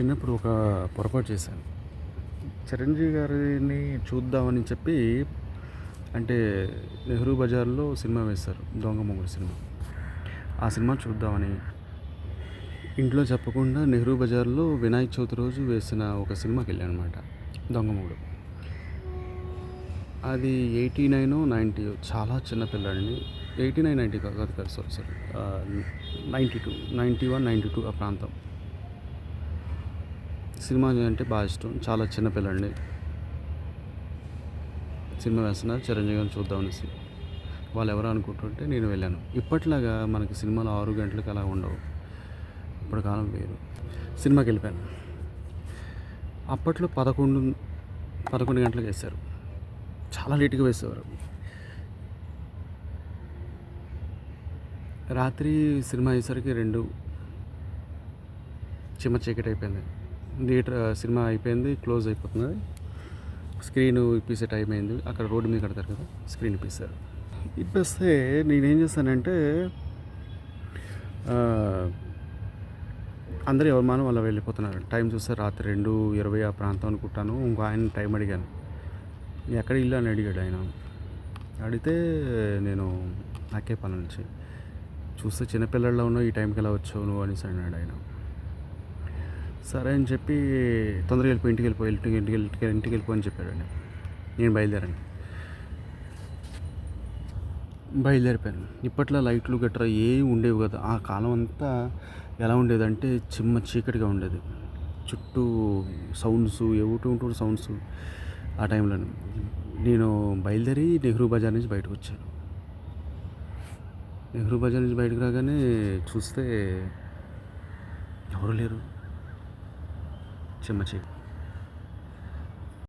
చిన్నప్పుడు ఒక పొరపాటు చేశాను. చిరంజీవి గారిని చూద్దామని చెప్పి అంటే నెహ్రూ బజార్లో సినిమా వేశారు దొంగ మొగుడు సినిమా. ఆ సినిమా చూద్దామని. ఇంట్లో చెప్పకుండా నెహ్రూ బజార్లో వినాయక చవితి రోజు వేసిన ఒక సినిమాకి వెళ్ళాను అనమాట దొంగ మొగుడు. అది ఎయిటీ నైన్ నైంటీ చాలా చిన్నపిల్లాడిని ఎయిటీ నైన్ నైంటీ కాదు కాదు కాదు sorry sorry ninety two ninety one ninety two ఆ ప్రాంతం. సినిమా అంటే బాగా ఇష్టం. చాలా చిన్నపిల్లండి సినిమా వేస్తున్నారు. చిరంజీవి గారిని చూద్దామనేసి వాళ్ళు ఎవరు అనుకుంటుంటే నేను వెళ్ళాను. ఇప్పట్లాగా మనకి సినిమాలు ఆరు గంటలకు అలా ఉండవు. ఇప్పుడు కాలం వేరు. సినిమాకి వెళ్ళిపోయాను. అప్పట్లో పదకొండు పదకొండు గంటలకు వేశారు. చాలా లేట్గా వేసేవారు. రాత్రి సినిమా అయ్యేసరికి రెండు చిమ్మ చీకటి అయిపోయింది. థియేటర్ సినిమా అయిపోయింది క్లోజ్ అయిపోతుంది. స్క్రీన్ ఇప్పేసే టైం అయింది. అక్కడ రోడ్డు మీద కడతారు కదా స్క్రీన్ ఇప్పిస్తారు. ఇప్పిస్తే నేనేం చేస్తానంటే ఆ, అందరూ ఎవరి మానం వాళ్ళు వెళ్ళిపోతున్నారు. టైం చూస్తే రాత్రి రెండు ఇరవై ఆ ప్రాంతం అనుకుంటాను. ఇంకో ఆయన టైం అడిగాను. ఎక్కడ ఇల్లు? అని అడిగాడు ఆయన. అడిగితే నేను నాకే పని నుంచి చూస్తే చిన్నపిల్లల్లో ఉన్నావు ఈ టైంకి ఎలా వచ్చావు నువ్వు? అనేసి అన్నాడు ఆయన. సరే అని చెప్పి తొందరగా వెళ్ళిపోయి ఇంటికి వెళ్ళిపోయి ఇంటికి ఇంటికి ఇంటికి ఇంటికి వెళ్ళిపో అని చెప్పాడండి. నేను బయలుదేరాను. బయలుదేరిపోయాను. ఇప్పట్లో లైట్లు గట్రా ఏం ఉండేవి కదా. ఆ కాలం అంతా ఎలా ఉండేదంటే చిమ్మ చీకటిగా ఉండేది. చుట్టూ సౌండ్స్ ఏమిటి ఉంటుంది సౌండ్స్ ఆ టైంలో నేను బయలుదేరి నెహ్రూ బజార్ నుంచి బయటకు వచ్చాను. నెహ్రూ బజార్ నుంచి బయటకు రాగానే చూస్తే ఎవరు లేరు. చిమ్మ చీకటి